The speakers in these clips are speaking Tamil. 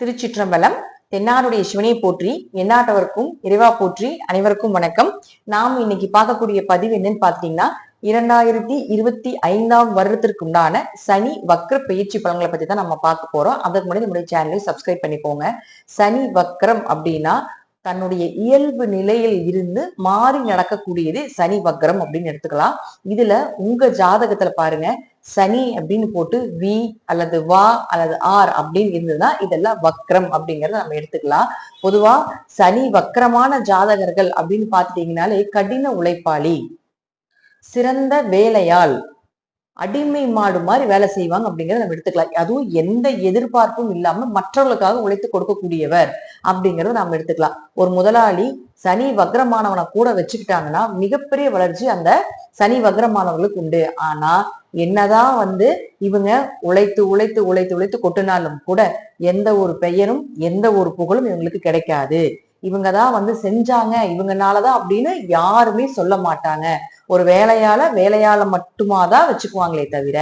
திருச்சிற்றம்பலம் தென்னாருடைய சிவனை போற்றி எந்நாட்டவருக்கும் இறைவா போற்றி அனைவருக்கும் வணக்கம். நாம் இன்னைக்கு பார்க்கக்கூடிய பதிவு என்னன்னு பாத்தீங்கன்னா இரண்டாயிரத்தி இருபத்தி ஐந்தாம் வருடத்திற்கு உண்டான சனி வக்ர பயிற்சி பலன்களை பத்தி தான் நம்ம பார்க்க போறோம். அதுக்கு முன்னாடி நம்முடைய சேனலை சப்ஸ்கிரைப் பண்ணிக்கோங்க. சனி வக்ரம் அப்படின்னா தன்னுடைய இயல்பு நிலையில் இருந்து மாறி நடக்கக்கூடியது சனி வக்ரம் அப்படின்னு எடுத்துக்கலாம். இதுல உங்க ஜாதகத்துல பாருங்க. சனி அப்படின்னு போட்டு வி அல்லது வா அல்லது ஆர் அப்படின்னு இருந்ததுன்னா இதெல்லாம் வக்ரம் அப்படிங்கறத நம்ம எடுத்துக்கலாம். பொதுவா சனி வக்ரமான ஜாதகர்கள் அப்படின்னு பாத்துட்டீங்கனாலே கடின உழைப்பாளி சிறந்த வேலையாள் அடிமை மாடு மாதிரி வேலை செய்வாங்க அப்படிங்கறத நம்ம எடுத்துக்கலாம். அதுவும் எந்த எதிர்பார்ப்பும் இல்லாம மற்றவர்களுக்காக உழைத்து கொடுக்கக்கூடியவர். அப்படிங்கறத நம்ம எடுத்துக்கலாம். ஒரு முதலாளி சனி வக்ரமானவனை கூட வச்சுக்கிட்டாங்கன்னா மிகப்பெரிய வளர்ச்சி அந்த சனி வக்ரமானவர்களுக்கு உண்டு. ஆனா என்னதான் வந்து இவங்க உழைத்து உழைத்து உழைத்து உழைத்து கொட்டினாலும் கூட எந்த ஒரு பெயரும் எந்த ஒரு புகழும் இவங்களுக்கு கிடைக்காது. இவங்க தான் வந்து செஞ்சாங்க இவங்கனாலதான் அப்படின்னு யாருமே சொல்ல மாட்டாங்க. ஒரு வேலையால வேலையால மட்டுமா தான் வச்சுக்குவாங்களே தவிர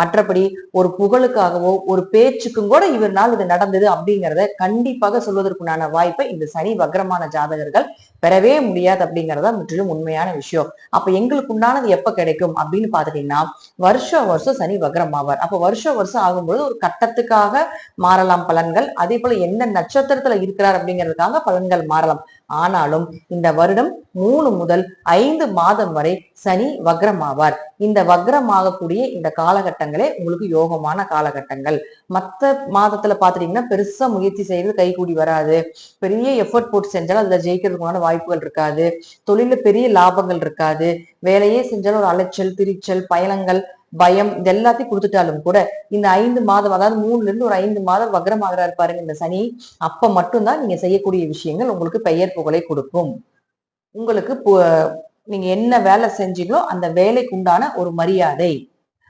மற்றபடி ஒரு புகழுக்காகவோ ஒரு பேச்சுக்கும் கூட இவர்னால் இது நடந்தது அப்படிங்கிறத கண்டிப்பாக சொல்வதற்குண்டான வாய்ப்பை இந்த சனி வக்ரமான ஜாதகர்கள் பெறவே முடியாது அப்படிங்கறதா முற்றிலும் உண்மையான விஷயம். அப்ப எங்களுக்கு உண்டானது எப்ப கிடைக்கும் அப்படின்னு பாத்துட்டீங்கன்னா வருஷம் வருஷம் சனி வக்ரம் ஆவார். அப்ப வருஷம் வருஷம் ஆகும்போது ஒரு கட்டத்துக்காக மாறலாம் பலன்கள் அதே போல எந்த நட்சத்திரத்துல இருக்கிறார் அப்படிங்கிறதுக்காக பலன்கள் மாறலாம். ஆனாலும் இந்த வருடம் மூணு முதல் ஐந்து மாதம் வரை சனி வக்ரமாவார். இந்த வக்ரமாகக்கூடிய இந்த காலகட்டங்களே உங்களுக்கு யோகமான காலகட்டங்கள். மத்த மாதத்துல பாத்துட்டீங்கன்னா பெருசா முயற்சி செய்யறது கைகூடி வராது. பெரிய எஃபர்ட் போட்டு செஞ்சாலும் அதுல ஜெயிக்கிறதுக்கான வாய்ப்புகள் இருக்காது. தொழில பெரிய லாபங்கள் இருக்காது. வேலையே செஞ்சாலும் ஒரு அலைச்சல் திரிச்சல் பயணங்கள் பயம் இது எல்லாத்தையும் கொடுத்துட்டாலும் கூட இந்த ஐந்து மாதம் அதாவது மூணுல இருந்து ஒரு ஐந்து மாதம் வக்ரமாகறா பாருங்க இந்த சனி. அப்ப மட்டும்தான் நீங்க செய்யக்கூடிய விஷயங்கள் உங்களுக்கு பெயர் புகழை கொடுக்கும். உங்களுக்கு நீங்க என்ன வேலை செஞ்சீங்களோ அந்த வேலைக்கு உண்டான ஒரு மரியாதை.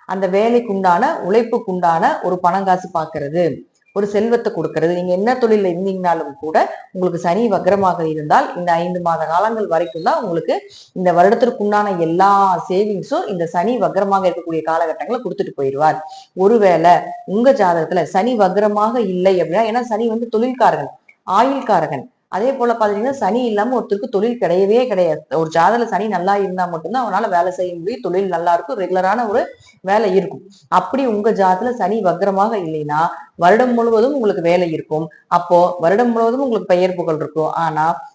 அந்த வேலைக்கு உண்டான உழைப்புக்கு உண்டான ஒரு பணங்காசு பாக்குறது ஒரு செல்வத்தை கொடுக்கறது. நீங்க என்ன தொழில இருந்தீங்கனாலும் கூட உங்களுக்கு சனி வக்கரமாக இருந்தால் இந்த ஐந்து மாத காலங்கள் வரைக்கும் தான் உங்களுக்கு இந்த வருடத்திற்குண்டான எல்லா சேவிங்ஸும் இந்த சனி வக்கரமாக இருக்கக்கூடிய காலகட்டங்களை கொடுத்துட்டு போயிடுவார். ஒருவேளை உங்க ஜாதகத்துல சனி வக்கரமாக இல்லை அப்படின்னா ஏன்னா சனி வந்து தொழில்காரகன் ஆயுள்காரகன். அதே போல பாத்தீங்கன்னா சனி இல்லாம ஒருத்தருக்கு தொழில் கிடையவே கிடையாது. ஒரு ஜாதல சனி நல்லா இருந்தா மட்டும்தான் அவனால வேலை செய்ய முடியும். தொழில் நல்லா இருக்கும். ரெகுலரான ஒரு வேலை இருக்கும். அப்படி உங்க ஜாதத்துல சனி வக்ரமாக இல்லைன்னா வருடம் முழுவதும் உங்களுக்கு வேலை இருக்கும். அப்போ வருடம் முழுவதும் உங்களுக்கு பெயர் புகழ் இருக்கும். ஆனா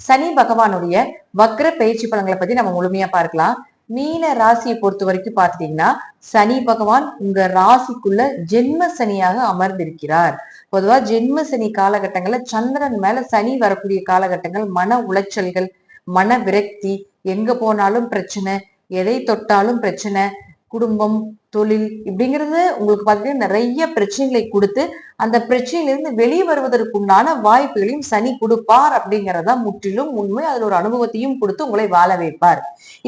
சனி பகவானுடைய வக்ர பயிற்சி பலன்களை பத்தி நம்ம முழுமையா பார்க்கலாம். மீன ராசியை பொறுத்த வரைக்கும் பாத்தீங்கன்னா சனி பகவான் உங்க ராசிக்குள்ள ஜென்ம சனியாக அமர்ந்திருக்கிறார். பொதுவா ஜென்ம சனி காலகட்டங்கள்ல சந்திரன் மேல சனி வரக்கூடிய காலகட்டங்கள் மன உளைச்சல்கள் மன விரக்தி எங்க போனாலும் பிரச்சனை எதை தொட்டாலும் பிரச்சனை குடும்பம் தொழில் இப்படிங்கிறது உங்களுக்கு பார்த்தீங்கன்னா நிறைய பிரச்சனைகளை கொடுத்து அந்த பிரச்சனையிலிருந்து வெளியே வருவதற்குண்டான வாய்ப்புகளையும் சனி கொடுப்பார் அப்படிங்கிறதா முற்றிலும் உண்மை. அதுல ஒரு அனுபவத்தையும் கொடுத்து உங்களை வாழ வைப்பார்.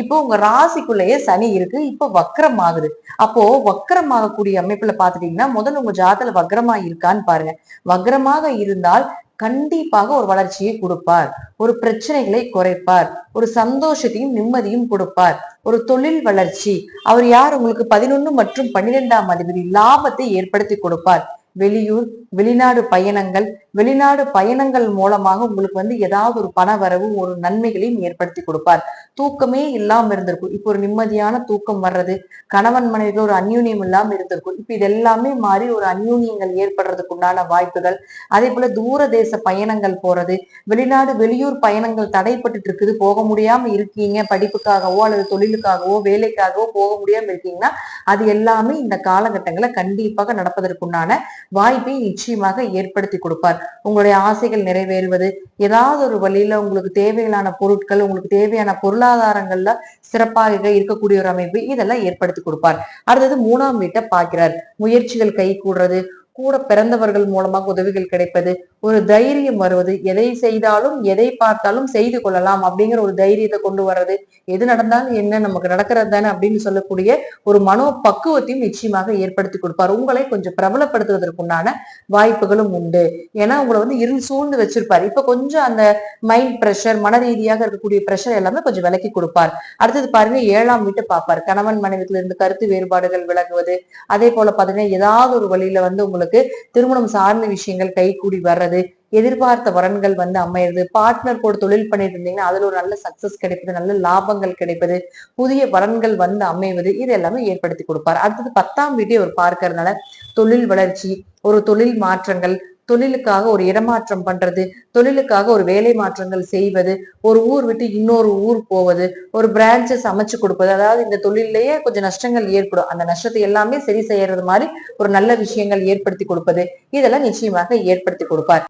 இப்போ உங்க ராசிக்குள்ளேயே சனி இருக்கு. இப்போ வக்கரம் ஆகுது. அப்போ வக்கரமாகக்கூடிய அமைப்புல பாத்துட்டீங்கன்னா முதல்ல உங்க ஜாதத்துல வக்கரமா இருக்கான்னு பாருங்க. வக்கரமாக இருந்தால் கண்டிப்பாக ஒரு வளர்ச்சியை கொடுப்பார். ஒரு பிரச்சனைகளை குறைப்பார். ஒரு சந்தோஷத்தையும் நிம்மதியும் கொடுப்பார். ஒரு தொழில் வளர்ச்சி. அவர் யார்? உங்களுக்கு பதினொன்னு மற்றும் பன்னிரெண்டாம் அதிபதி லாபத்தை ஏற்படுத்தி கொடுப்பார். வெளியூர் வெளிநாடு பயணங்கள் வெளிநாடு பயணங்கள் மூலமாக உங்களுக்கு வந்து ஏதாவது ஒரு பண வரவு ஒரு நன்மைகளையும் ஏற்படுத்தி கொடுப்பார். தூக்கமே இல்லாம இருந்திருக்கும். இப்போ ஒரு நிம்மதியான தூக்கம் வர்றது கணவன் மனைவியில் ஒரு அந்யூன்யம் இல்லாம இருந்திருக்கும். இப்ப இதெல்லாமே மாறி ஒரு அந்யூன்யங்கள் ஏற்படுறதுக்கு உண்டான வாய்ப்புகள். அதே போல தூர தேச பயணங்கள் போறது வெளிநாடு வெளியூர் பயணங்கள் தடைப்பட்டு இருக்குது. போக முடியாம இருக்கீங்க படிப்புக்காகவோ அல்லது தொழிலுக்காகவோ வேலைக்காகவோ போக முடியாம இருக்கீங்கன்னா அது எல்லாமே இந்த காலகட்டங்களை கண்டிப்பாக நடப்பதற்குண்டான வாய்ப்பை நிச்சயமாக ஏற்படுத்தி கொடுப்பார். உங்களுடைய ஆசைகள் நிறைவேறுவது ஏதாவது ஒரு வழியில உங்களுக்கு தேவையான பொருட்கள் உங்களுக்கு தேவையான பொருளாதாரங்கள்ல சிறப்பாக இருக்கக்கூடிய ஒரு அமைப்பு இதெல்லாம் ஏற்படுத்தி கொடுப்பார். அடுத்தது மூணாம் வீட்டை பார்க்கிறார். முயற்சிகள் கை கூடுறது கூட பிறந்தவர்கள் மூலமாக உதவிகள் கிடைப்பது ஒரு தைரியம் வருவது எதை செய்தாலும் எதை பார்த்தாலும் செய்து கொள்ளலாம் அப்படிங்கிற ஒரு தைரியத்தை கொண்டு வர்றது எது நடந்தாலும் என்ன நமக்கு நடக்கிறது தானே அப்படின்னு சொல்லக்கூடிய ஒரு மனோ பக்குவத்தையும் நிச்சயமாக ஏற்படுத்தி கொடுப்பார். உங்களை கொஞ்சம் பிரபலப்படுத்துவதற்குண்டான வாய்ப்புகளும் உண்டு. ஏன்னா உங்களை வந்து இருள் சூழ்ந்து வச்சிருப்பார். இப்ப கொஞ்சம் அந்த மைண்ட் பிரஷர் மன ரீதியாக இருக்கக்கூடிய பிரஷர் எல்லாமே கொஞ்சம் விலக்கி கொடுப்பார். அடுத்தது பாருங்க ஏழாம் வீட்டு பார்ப்பார். கணவன் மனைவிக்குள்ள இருந்து கருத்து வேறுபாடுகள் விலகுவது அதே போல பாத்தீங்கன்னா ஏதாவது ஒரு வழியில வந்து உங்களுக்கு திருமணம் சார்ந்த விஷயங்கள் கைகூடி வர்றது எதிர்பார்த்த வரன்கள் வந்து அமையிறது பார்ட்னர் கூட தொழில் பண்ணிட்டு இருந்தீங்கன்னா அதுல ஒரு நல்ல சக்சஸ் கிடைப்பது நல்ல லாபங்கள் கிடைப்பது புதிய வரன்கள் வந்து அமைவது இது எல்லாமே ஏற்படுத்தி கொடுப்பார். அடுத்தது பத்தாம் வீட்டை அவர் பார்க்கறதுனால தொழில் வளர்ச்சி ஒரு தொழில் மாற்றங்கள் தொழிலுக்காக ஒரு இடமாற்றம் பண்றது தொழிலுக்காக ஒரு வேலை மாற்றங்கள் செய்வது ஒரு ஊர் விட்டு இன்னொரு ஊர் போவது ஒரு பிரான்ச்சஸ் அமைச்சு கொடுப்பது. அதாவது இந்த தொழிலையே கொஞ்சம் நஷ்டங்கள் ஏற்படும். அந்த நஷ்டத்தை எல்லாமே சரி செய்யறது மாதிரி ஒரு நல்ல விஷயங்கள் ஏற்படுத்தி கொடுப்பது. இதெல்லாம் நிச்சயமாக ஏற்படுத்தி கொடுப்பார்.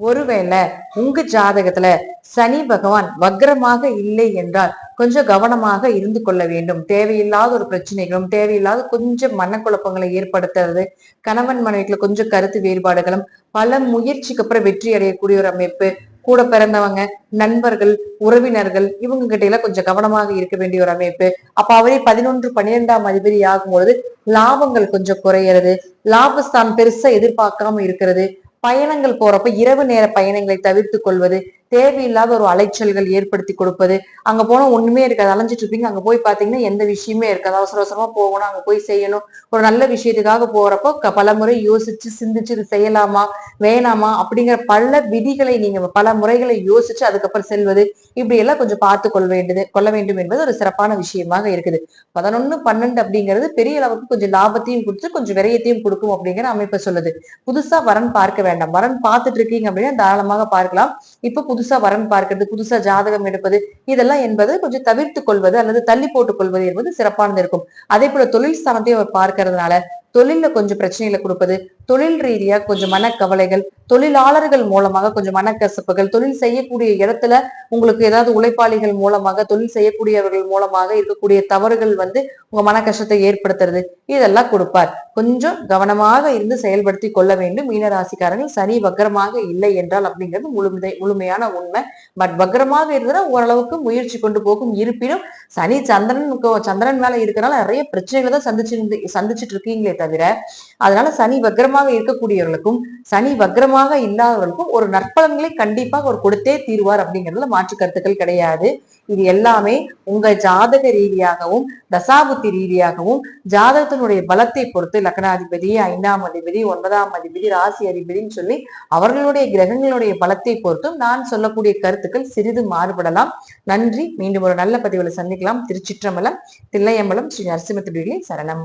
ஒருவேளை உங்க ஜாதகத்துல சனி பகவான் வக்ரமாக இல்லை என்றால் கொஞ்சம் கவனமாக இருந்து கொள்ள வேண்டும். தேவையில்லாத ஒரு பிரச்சனைகளும் தேவையில்லாத கொஞ்சம் மனக்குழப்பங்களை ஏற்படுத்துறது கணவன் மனைவிக்குள்ள கொஞ்சம் கருத்து வேறுபாடுகளும் பல முயற்சிக்கு அப்புறம் வெற்றி அடையக்கூடிய ஒரு அமைப்பு கூட பிறந்தவங்க நண்பர்கள் உறவினர்கள் இவங்க கிட்ட எல்லாம் கொஞ்சம் கவனமாக இருக்க வேண்டிய ஒரு அமைப்பு. அப்ப அவரே பதினொன்று பன்னிரெண்டாம் அதிபதி ஆகும்பொழுது லாபங்கள் கொஞ்சம் குறையிறது லாபஸ்தான் பெருசா எதிர்பார்க்காம இருக்கிறது பயணங்கள் போறப்ப இரவு நேர பயணங்களை தவிர்த்து கொள்வது தேவையில்லாத ஒரு அலைச்சல்கள் ஏற்படுத்தி கொடுப்பது. அங்க போனா ஒண்ணுமே இருக்காது. அலைஞ்சிட்டு இருப்பீங்க. அங்க போய் பாத்தீங்கன்னா எந்த விஷயமே இருக்காது. அவசர அவசரமா போகணும். அங்க போய் செய்யணும். ஒரு நல்ல விஷயத்துக்காக போறப்போ பல முறை யோசிச்சு சிந்திச்சு இது செய்யலாமா? வேணாமா? அப்படிங்கிற பல விதிகளை நீங்க பல முறைகளை யோசிச்சு அதுக்கப்புறம் செல்வது. இப்படி எல்லாம் கொஞ்சம் பார்த்து கொள்ள வேண்டியது கொள்ள வேண்டும் என்பது ஒரு சிறப்பான விஷயமாக இருக்குது. பதினொன்னு பன்னெண்டு அப்படிங்கிறது பெரிய அளவுக்கு கொஞ்சம் லாபத்தையும் கொடுத்து கொஞ்சம் விரயத்தையும் கொடுக்கும் அப்படிங்கிற அமைப்பை சொல்லுது. புதுசா வரன் பார்க்க வேண்டாம். வரன் பார்த்துட்டு இருக்கீங்க அப்படின்னா தாராளமாக பார்க்கலாம். இப்ப புதுசா வரன் பார்க்கிறது புதுசா ஜாதகம் எடுப்பது இதெல்லாம் என்பது கொஞ்சம் தவிர்த்து கொள்வது அல்லது தள்ளி போட்டுக் கொள்வது என்பது சிறப்பானது இருக்கும். அதே போல தொழில் ஸ்தானத்தையும் அவர் பார்க்கறதுனால தொழில கொஞ்சம் பிரச்சனைகளை கொடுப்பது தொழில் ரீதியா கொஞ்சம் மனக்கவலைகள் தொழிலாளர்கள் மூலமாக கொஞ்சம் மனக்கசப்புகள் தொழில் செய்யக்கூடிய இடத்துல உங்களுக்கு ஏதாவது உழைப்பாளிகள் மூலமாக தொழில் செய்யக்கூடியவர்கள் மூலமாக இருக்கக்கூடிய தவறுகள் வந்து உங்க மன கஷ்டத்தை ஏற்படுத்துறது. இதெல்லாம் கொடுப்பார். கொஞ்சம் கவனமாக இருந்து செயல்படுத்தி கொள்ள வேண்டும். மீனராசிக்காரர்கள் சனி வக்கரமாக இல்லை என்றால் அப்படிங்கிறது முழுமை முழுமையான உண்மை. பட் வக்கரமாக இருந்தால் ஓரளவுக்கு முயற்சி கொண்டு போகும் இருப்பினும் சனி சந்திரன் சந்திரன் மேல இருக்கிறனால நிறைய பிரச்சனைகளை தான் சந்திச்சு சந்திச்சுட்டு இருக்கீங்களே தவிர அதனால சனி வக்ரமாக இருக்கக்கூடியவர்களுக்கும் சனி வக்ரமாக இல்லாதவர்களுக்கும் ஒரு நற்பலன்களை கண்டிப்பாக ஒரு கொடுத்தே தீர்வார் அப்படிங்கிறதுல மாற்று கருத்துக்கள் கிடையாது. இது எல்லாமே உங்க ஜாதக ரீதியாகவும் தசாபுத்தி ரீதியாகவும் ஜாதகத்தினுடைய பலத்தை பொறுத்து லக்னாதிபதி ஐந்தாம் அதிபதி ஒன்பதாம் அதிபதி ராசி அதிபதின்னு சொல்லி அவர்களுடைய கிரகங்களுடைய பலத்தை பொறுத்தும் நான் சொல்லக்கூடிய கருத்துக்கள் சிறிது மாறுபடலாம். நன்றி. மீண்டும் ஒரு நல்ல பதிவில் சந்திக்கலாம். திருச்சிற்றம்பலம் தில்லையம்பலம் ஸ்ரீ நரசிம்மத்துடைய சரணம்.